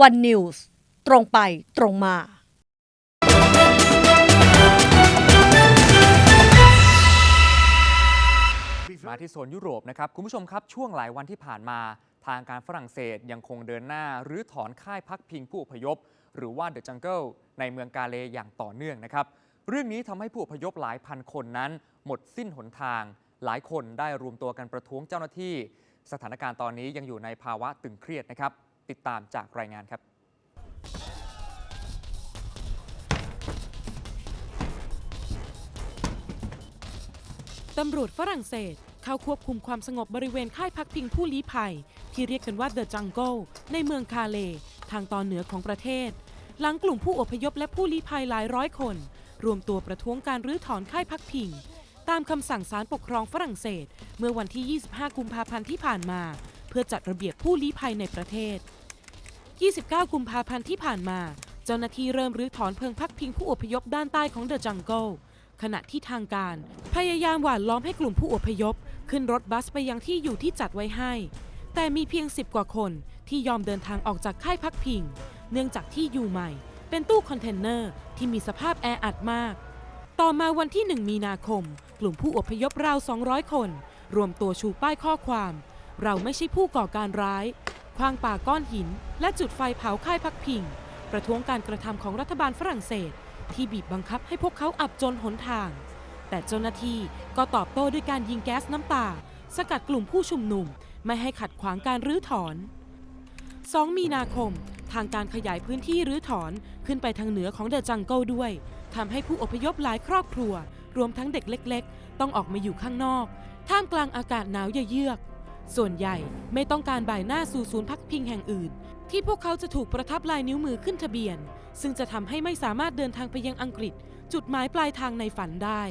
วันนิวส์ตรงไปตรงมามาที่โซนยุโรปนะครับ คุณผู้ชมครับช่วงหลายวันที่ผ่านมา ทางการฝรั่งเศสยังคงเดินหน้าหรือถอนค่ายพักพิงผู้อพยพ หรือว่าเดอะจังเกิลในเมืองกาเลอย่างต่อเนื่องนะครับ เรื่องนี้ทำให้ผู้อพยพหลายพันคนนั้น หมดสิ้นหนทาง หลายคนได้รวมตัวกันประท้วงเจ้าหน้าที่ สถานการณ์ตอนนี้ยังอยู่ในภาวะตึงเครียดนะครับ ติดตามจากรายงานครับตำรวจฝรั่งเศสเข้าควบคุมความสงบบริเวณค่ายพักพิงผู้ลี้ภัย ที่เรียกกันว่าเดอะจังเกิลในเมืองคาเล ทางตอนเหนือของประเทศ หลังกลุ่มผู้อพยพและผู้ลี้ภัยหลายร้อยคน รวมตัวประท้วงการรื้อถอนค่ายพักพิง ตามคำสั่งศาลปกครองฝรั่งเศส เมื่อวันที่ 25 กุมภาพันธ์ที่ผ่านมา เพื่อจัดระเบียบผู้ลี้ภัยในประเทศ 29 กุมภาพันธ์ที่ผ่านมา เจ้าหน้าที่เริ่มรื้อถอนเพิงพักพิงผู้อพยพด้านใต้ของเดอะจังเกิลขณะที่ทางการ พยายามหว่านล้อมให้กลุ่มผู้อพยพ ขึ้นรถบัสไปยังที่อยู่ที่จัดไว้ให้ แต่มีเพียง 10 กว่าคนที่ยอมเดินทางออกจากค่ายพักพิง เนื่องจากที่อยู่ใหม่ เป็นตู้คอนเทนเนอร์ที่มีสภาพแออัดมาก ต่อมาวันที่ 1 มีนาคม กลุ่มผู้อพยพราว 200 คน รวมตัวชูป้ายข้อความ เราไม่ใช่ผู้ก่อการร้าย คว้างป่าก้อนหิน และจุดไฟเผาค่ายพักพิง ประท้วงการกระทำของรัฐบาลฝรั่งเศส ที่บีบบังคับให้พวกเขาอับจนหนทาง แต่เจ้าหน้าที่ก็ตอบโต้ด้วยการยิงแก๊สน้ำตา สกัดกลุ่มผู้ชุมนุม ไม่ให้ขัดขวางการรื้อถอน 2 มีนาคม ทางการขยายพื้นที่รื้อถอนขึ้นไปทางเหนือของเดอะจังเกิลด้วยทำให้ผู้อพยพหลายครอบครัว รวมทั้งเด็กเล็ก ๆ ต้องออกมาอยู่ข้างนอก ท่ามกลางอากาศหนาวเยือก ส่วนใหญ่ไม่ต้องการบ่ายหน้าสู่ศูนย์พักพิงแห่งอื่น ที่พวกเขาจะถูกประทับลายนิ้วมือขึ้นทะเบียน ซึ่งจะทำให้ไม่สามารถเดินทางไปยังอังกฤษ จุดหมายปลายทางในฝันได้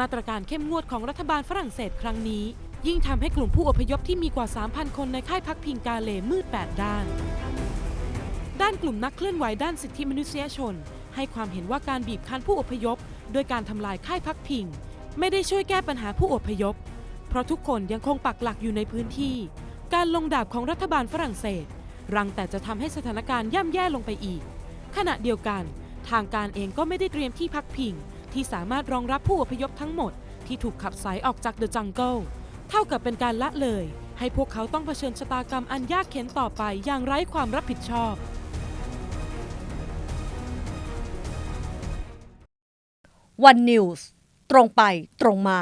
มาตรการเข้มงวดของรัฐบาลฝรั่งเศสครั้งนี้ ยิ่งทำให้กลุ่มผู้อพยพที่มีกว่า 3,000 คนในค่ายพักพิงกาเลมืด8ด้าน ด้านกลุ่มนักเคลื่อนไหวด้านสิทธิมนุษยชน ให้ความเห็นว่าการบีบคั้นผู้อพยพ โดยการทำลายค่ายพักพิง ไม่ได้ช่วยแก้ปัญหาผู้อพยพ ราะทุกคนยังคงปักหลักอยู่ในพื้นที่ การลงดาบของรัฐบาลฝรั่งเศส รังแต่จะทำให้สถานการณ์ย่ำแย่ลงไปอีก ขณะเดียวกัน ทางการเองก็ไม่ได้เตรียมที่พักพิง ที่สามารถรองรับผู้อพยพทั้งหมด ที่ถูกขับสายออกจากเดอะจังเกิลเท่ากับเป็นการละเลย ให้พวกเขาต้องเผชิญชะตากรรมอันยากเข็นต่อไปอย่างไร้ความรับผิดชอบ วันนิวส์ตรงไปตรงมา